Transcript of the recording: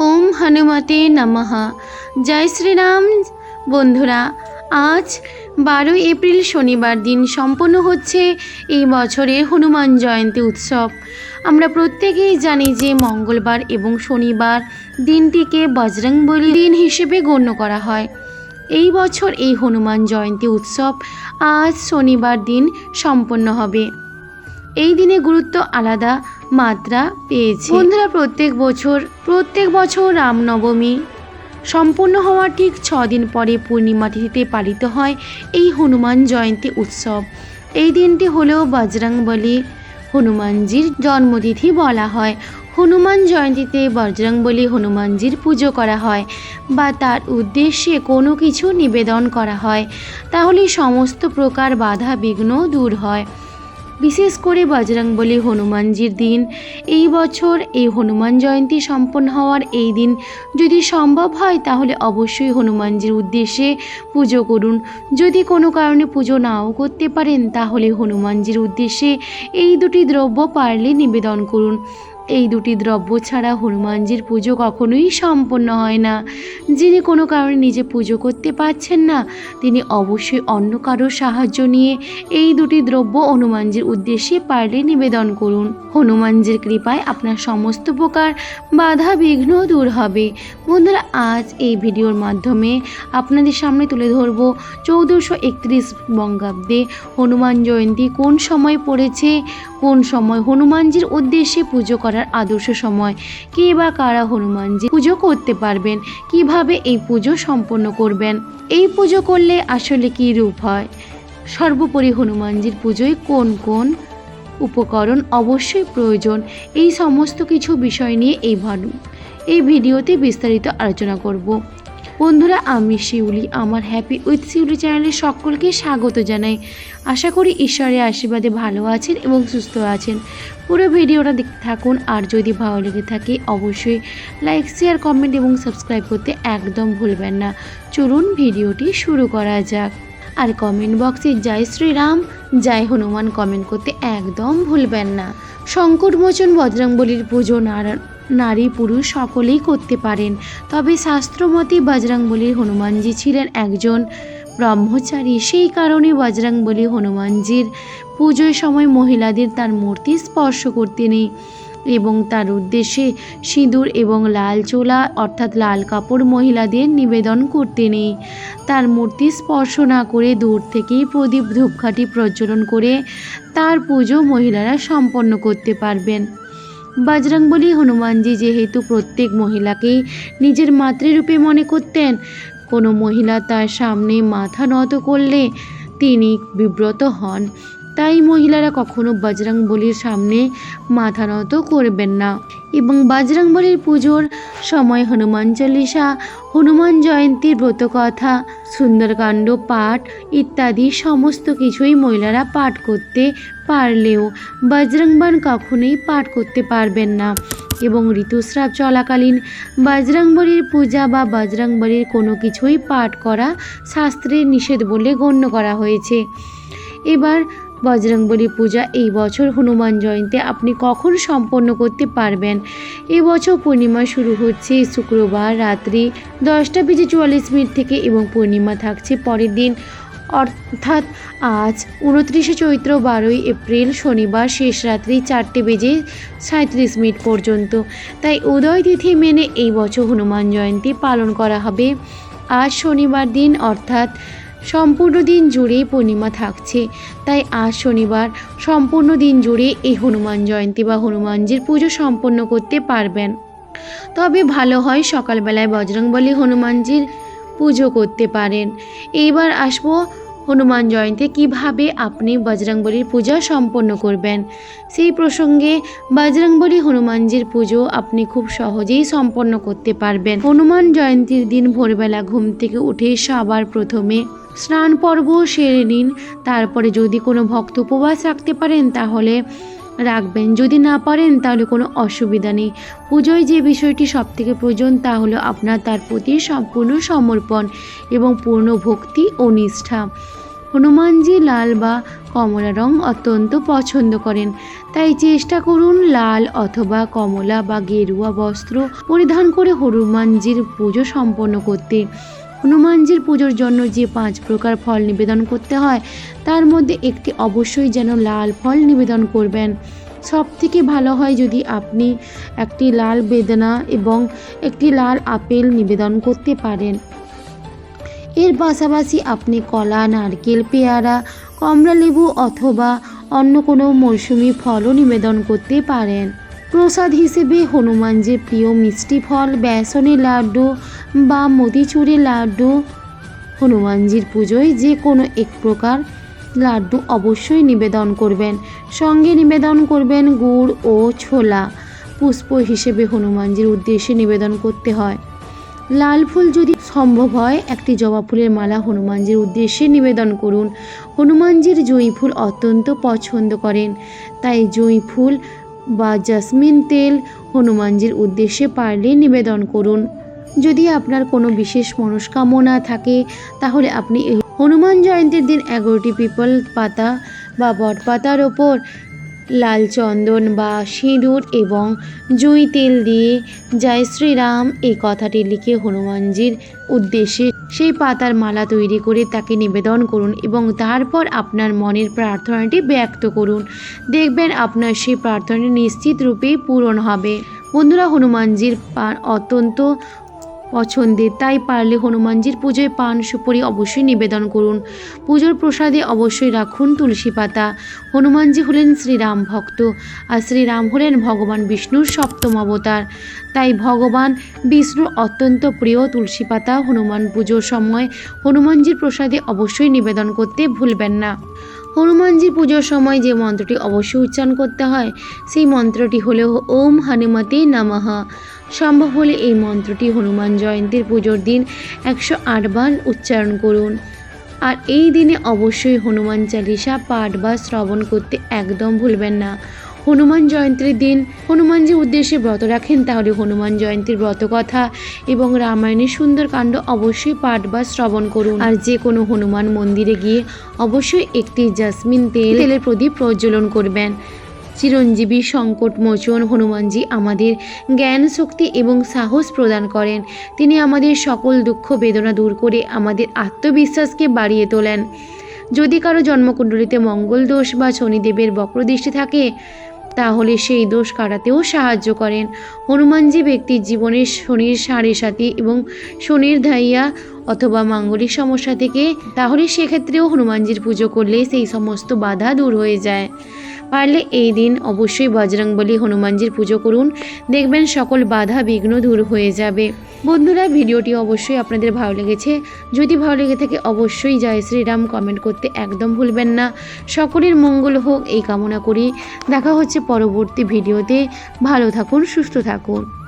ওম হনুমতে নমঃ। জয় শ্রীরাম। বন্ধুরা, আজ বারোই এপ্রিল শনিবার দিন সম্পন্ন হচ্ছে এই বছরের হনুমান জয়ন্তী উৎসব। আমরা প্রত্যেকেই জানি যে মঙ্গলবার এবং শনিবার দিনটিকে বজরংবলী দিন হিসেবে গণ্য করা হয়। এই বছর এই হনুমান জয়ন্তী উৎসব আজ শনিবার দিন সম্পন্ন হবে। এই দিনে গুরুত্ব আলাদা মাত্রা পেয়েছে। বন্ধুরা, প্রত্যেক বছর প্রত্যেক বছর রামনবমী সম্পূর্ণ হওয়ার ঠিক ছ দিন পরে পূর্ণিমা তিথিতে পালিত হয় এই হনুমান জয়ন্তী উৎসব। এই দিনটি হলেও বজরংবলী হনুমানজির জন্মতিথি বলা হয়। হনুমান জয়ন্তীতে বজরংবলী হনুমানজির পুজো করা হয় বা তার উদ্দেশ্যে কোনো কিছু নিবেদন করা হয়। তাহলে সমস্ত প্রকার বাধা বিঘ্ন দূর হয়। বিশেষ করে বজরংবলী হনুমানজির দিন। এই বছর এই হনুমান জয়ন্তী সম্পন্ন হওয়ার এই দিন যদি সম্ভব হয়, তাহলে অবশ্যই হনুমানজির উদ্দেশ্যে পুজো করুন। যদি কোনো কারণে পুজো নাও করতে পারেন, তাহলে হনুমানজির উদ্দেশ্যে এই দুটি দ্রব্য পারলে নিবেদন করুন। এই দুটি দ্রব্য ছাড়া হনুমানজির পুজো কখনোই সম্পন্ন হয় না। যিনি কোনো কারণে নিজে পুজো করতে পারছেন না, তিনি অবশ্যই অন্য কারোর সাহায্য নিয়ে এই দুটি দ্রব্য হনুমানজির উদ্দেশ্যে পারলে নিবেদন করুন। হনুমানজির কৃপায় আপনার সমস্ত প্রকার বাধা বিঘ্ন দূর হবে। বন্ধুরা, আজ এই ভিডিওর মাধ্যমে আপনাদের সামনে তুলে ধরব চৌদ্দশো একত্রিশ বঙ্গাব্দে হনুমান জয়ন্তী কোন সময় পড়েছে, কোন সময় হনুমানজির উদ্দেশ্যে পুজো করার আদর্শ সময়। কে বা কারা হনুমানজি পুজো করতে পারবেন? কীভাবে এই পুজো সম্পন্ন করবেন? এই পুজো করলে আসলে কি রূপ হয়? সর্বোপরি হনুমানজির পুজোয় কোন কোন উপকরণ অবশ্যই প্রয়োজন? এই সমস্ত কিছু বিষয় নিয়ে এই এই ভিডিওতে বিস্তারিত আলোচনা করব। বন্ধুরা, আমি শিউলি, আমার হ্যাপি উইথ শিউলি চ্যানেলে সকলকে স্বাগত জানাই। আশা করি ঈশ্বরের আশীর্বাদে ভালো আছেন এবং সুস্থ আছেন। পুরো ভিডিওটা দেখতে থাকুন, আর যদি ভালো লেগে থাকে, অবশ্যই লাইক শেয়ার কমেন্ট এবং সাবস্ক্রাইব করতে একদম ভুলবেন না। চলুন ভিডিওটি শুরু করা যাক। আর কমেন্ট বক্সে জয় শ্রীরাম, জয় হনুমান কমেন্ট করতে একদম ভুলবেন না। সংকটমোচন বজরংবলির পুজো নারা নারী পুরুষ সকলেই করতে পারেন। তবে শাস্ত্রমতে বজরংবলীর হনুমানজি ছিলেন একজন ব্রহ্মচারী। সেই কারণে বজরংবলী হনুমানজির পুজোর সময় মহিলাদের তার মূর্তি স্পর্শ করতে নেই এবং তার উদ্দেশ্যে সিঁদুর এবং লাল চোলা অর্থাৎ লাল কাপড় মহিলাদের নিবেদন করতে নেই। তার মূর্তি স্পর্শ না করে দূর থেকেই প্রদীপ ধূপকাঠি প্রজ্বলন করে তার পুজো মহিলারা সম্পন্ন করতে পারবেন। বজরংবলী হনুমানজি যেহেতু প্রত্যেক মহিলাকেই নিজের মাতৃরূপে মনে করতেন, কোনো মহিলা তার সামনে মাথা নত করলে তিনি বিব্রত হন। তাই মহিলারা কখনো বজরংবলীর সামনে মাথা নত করবেন না। এবং বজরংবলীর পুজোর সময় হনুমান চল্লিশা হনুমান জয়ন্তীর ব্রতকথা, সুন্দরকাণ্ড, পাঠ ইত্যাদি সমস্ত কিছুই মহিলারা পাঠ করতে পারলেও বজরংবান কখনোই পাঠ করতে পারবেন না। এবং ঋতুস্রাব চলাকালীন বজরংবলীর পূজা বা বজরংবলীর কোনো কিছুই পাঠ করা শাস্ত্রের নিষেধ বলে গণ্য করা হয়েছে। এবার বজরংবলী পূজা এই বছর হনুমান জয়ন্তী আপনি কখন সম্পন্ন করতে পারবেন? এই বছর পূর্ণিমা শুরু হচ্ছে শুক্রবার রাত্রি দশটা বেজে চুয়াল্লিশ মিনিট থেকে এবং পূর্ণিমা থাকছে পরের দিন। অর্থাৎ আজ উনত্রিশে চৈত্র বারোই এপ্রিল শনিবার শেষ রাত্রি চারটে বেজে সাঁত্রিশ মিনিট পর্যন্ত। তাই উদয় তিথি মেনে এই বছর হনুমান জয়ন্তী পালন করা হবে। আজ শনিবার দিন, অর্থাৎ সম্পূর্ণ দিন জুড়েই পূর্ণিমা থাকছে। তাই আজ শনিবার সম্পূর্ণ দিন জুড়ে এই হনুমান জয়ন্তী বা হনুমানজির পুজো সম্পন্ন করতে পারবেন। তবে ভালো হয় সকালবেলায় বজরংবলী হনুমানজির পুজো করতে পারেন। এইবার আসব হনুমান জয়ন্তী কীভাবে আপনি বজরংবলীর পূজা সম্পন্ন করবেন? সেই প্রসঙ্গে বজরংবলী হনুমানজির পুজো আপনি খুব সহজেই সম্পন্ন করতে পারবেন। হনুমান জয়ন্তীর দিন ভোরবেলা ঘুম থেকে উঠে সবার প্রথমে স্নান পর্ব সেরে নিন। তারপরে যদি কোনো ভক্ত উপবাস রাখতে পারেন, তাহলে রাখবেন। যদি না পারেন, তাহলে কোনো অসুবিধা নেই। পুজোয় যে বিষয়টি সবথেকে প্রয়োজন, তা হলো আপনার তার প্রতি সম্পূর্ণ সমর্পণ এবং পূর্ণ ভক্তি ও নিষ্ঠা। হনুমানজি লাল বা কমলা রং অত্যন্ত পছন্দ করেন। তাই চেষ্টা করুন লাল অথবা কমলা বা গেরুয়া বস্ত্র পরিধান করে হনুমানজির পুজো সম্পন্ন করতে। হনুমানজির পুজোর জন্য যে পাঁচ প্রকার ফল নিবেদন করতে হয়, তার মধ্যে একটি অবশ্যই যেন লাল ফল নিবেদন করবেন। সব থেকে ভালো হয় যদি আপনি একটি লাল বেদনা এবং একটি লাল আপেল নিবেদন করতে পারেন। এর পাশাপাশি আপনি কলা, নারকেল, পেয়ারা কমলা লেবু অথবা অন্য কোনো মৌসুমি ফলও নিবেদন করতে পারেন। প্রসাদ হিসেবে হনুমানজির প্রিয় মিষ্টি ফল, বেসনের লাড্ডু বা মতিচুরের লাড্ডু। হনুমানজির পুজোয় যে কোনো এক প্রকার লাড্ডু অবশ্যই নিবেদন করবেন। সঙ্গে নিবেদন করবেন গুড় ও ছোলা। পুষ্প হিসেবে হনুমানজির উদ্দেশ্যে নিবেদন করতে হয়। লাল ফুল যদি সম্ভব হয়, একটি জবা ফুলের মালা হনুমানজির উদ্দেশ্যে নিবেদন করুন। হনুমানজির জয়ী ফুল অত্যন্ত পছন্দ করেন। তাই জয়ী ফুল বা জাসমিন তেল হনুমানজির উদ্দেশ্যে পারলে নিবেদন করুন। যদি আপনার কোনো বিশেষ মনস্কামনা থাকে, তাহলে আপনি হনুমান জয়ন্তীর দিন এগারোটি পিপল পাতা বা বট পাতার ওপর লাল চন্দন বা সিঁদুর এবং জুঁই তেল দিয়ে জয় শ্রীরাম এই কথাটি লিখে হনুমানজির উদ্দেশ্যে সেই পাতার মালা তৈরি করে তাকে নিবেদন করুন এবং তারপর আপনার মনের প্রার্থনাটি ব্যক্ত করুন। দেখবেন আপনার সেই প্রার্থনাটি নিশ্চিত রূপেই পূরণ হবে। বন্ধুরা, হনুমানজির অত্যন্ত পছন্দের তাই পারলে হনুমানজির পুজোয় পান সুপারি অবশ্যই নিবেদন করুন। পুজোর প্রসাদে অবশ্যই রাখুন তুলসী পাতা। হনুমানজি হলেন শ্রীরাম ভক্ত, আর শ্রীরাম হলেন ভগবান বিষ্ণুর সপ্তম অবতার। তাই ভগবান বিষ্ণুর অত্যন্ত প্রিয় তুলসী পাতা হনুমান পুজোর সময় হনুমানজির প্রসাদে অবশ্যই নিবেদন করতে ভুলবেন না। হনুমানজির পুজোর সময় যে মন্ত্রটি অবশ্যই উচ্চারণ করতে হয়, সেই মন্ত্রটি হলো ওম হনুমতে নমঃ। সম্ভব হলে এই মন্ত্রটি হনুমান জয়ন্তীর পুজোর দিন একশো আটবার উচ্চারণ করুন। আর এই দিনে অবশ্যই হনুমান চালিসা পাঠ বা শ্রবণ করতে একদম ভুলবেন না। হনুমান জয়ন্তীর দিন হনুমান যে উদ্দেশ্যে ব্রত রাখেন তাহলে হনুমান জয়ন্তীর ব্রত কথা এবং রামায়ণের সুন্দর কাণ্ড অবশ্যই পাঠ বা শ্রবণ করুন। আর যে কোনো হনুমান মন্দিরে গিয়ে অবশ্যই একটি জাসমিন তেল, তেলের প্রদীপ প্রজ্বলন করবেন। চিরঞ্জীবী সংকট মোচন হনুমানজি আমাদের জ্ঞান, শক্তি এবং সাহস প্রদান করেন। তিনি আমাদের সকল দুঃখ, বেদনা দূর করে আমাদের আত্মবিশ্বাসকে বাড়িয়ে তোলেন। যদি কারও জন্মকুণ্ডলিতে মঙ্গল দোষ বা শনিদেবের বক্রদৃষ্টি থাকে, তাহলে সেই দোষ কাটাতেও সাহায্য করেন। হনুমানজি ব্যক্তির জীবনের শনির সাড়ে সাথী এবং শনির ধাইয়া অথবা মাঙ্গলিক সমস্যা থেকে, তাহলে সেক্ষেত্রেও হনুমানজির পুজো করলে সেই সমস্ত বাধা দূর হয়ে যায়। পারলে এই দিন অবশ্যই বজরংবলী হনুমানজির পুজো করুন। দেখবেন সকল বাধা বিঘ্ন দূর হয়ে যাবে। বন্ধুরা, ভিডিওটি অবশ্যই আপনাদের ভালো লেগেছে। যদি ভালো লেগে থাকে, অবশ্যই জয় শ্রীরাম কমেন্ট করতে একদম ভুলবেন না। সকলের মঙ্গল হোক, এই কামনা করি। দেখা হচ্ছে পরবর্তী ভিডিওতে। ভালো থাকুন, সুস্থ থাকুন।